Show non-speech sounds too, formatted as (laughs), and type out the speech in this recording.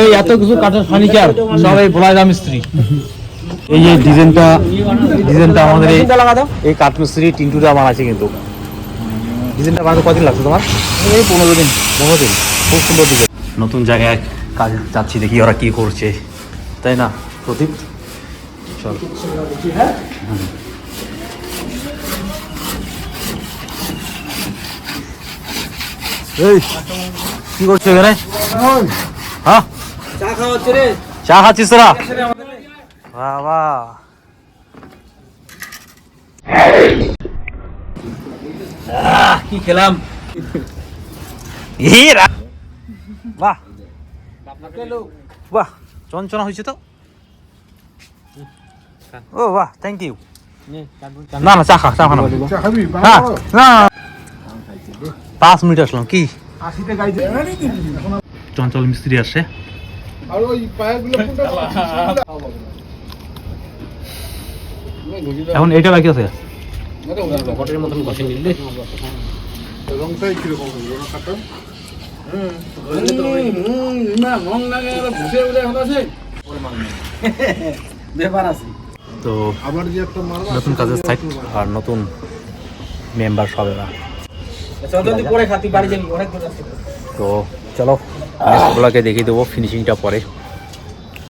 এই এত কিছু কাঠের ফার্নিচার সব এই ভোলাইদা মিস্ত্রি এই যে ডিজাইনটা ডিজাইনটা আমাদের এই এই কাঠ মিস্ত্রি টিন্টুটা আমার আছে কিন্তু। ডিজাইনটা বানাতে কদিন লাগছে তোমার? এই পনেরো দিন। পনেরো দিন? খুব সুন্দর ডিজাইন। নতুন জায়গায় কাজ যাচ্ছি দেখি ওরা কি করছে। তাই না প্রদীপ? চল। এই কি করছ এখানে? হ্যাঁ? চা খাচ্ছিস তোরা? বাবা। কি খেলাম? বাহ। বাহ চঞ্চনা হয়েছে তো। ও বাহ থ্যাংক ইউ না না চা খা চা হ্যাঁ না। পাঁচ মিনিট আসলাম কি? চঞ্চল মিস্ত্রি আসছে আর ওই এখন এইটা বাকি (laughs) আছে? তো আবার যে একটা মারবা নতুন কাজের সাইট আর নতুন মেম্বার সবেরা আছে। তো চলো নেক্সট ব্লগে দেখিয়ে দেবো ফিনিশিংটা পরে।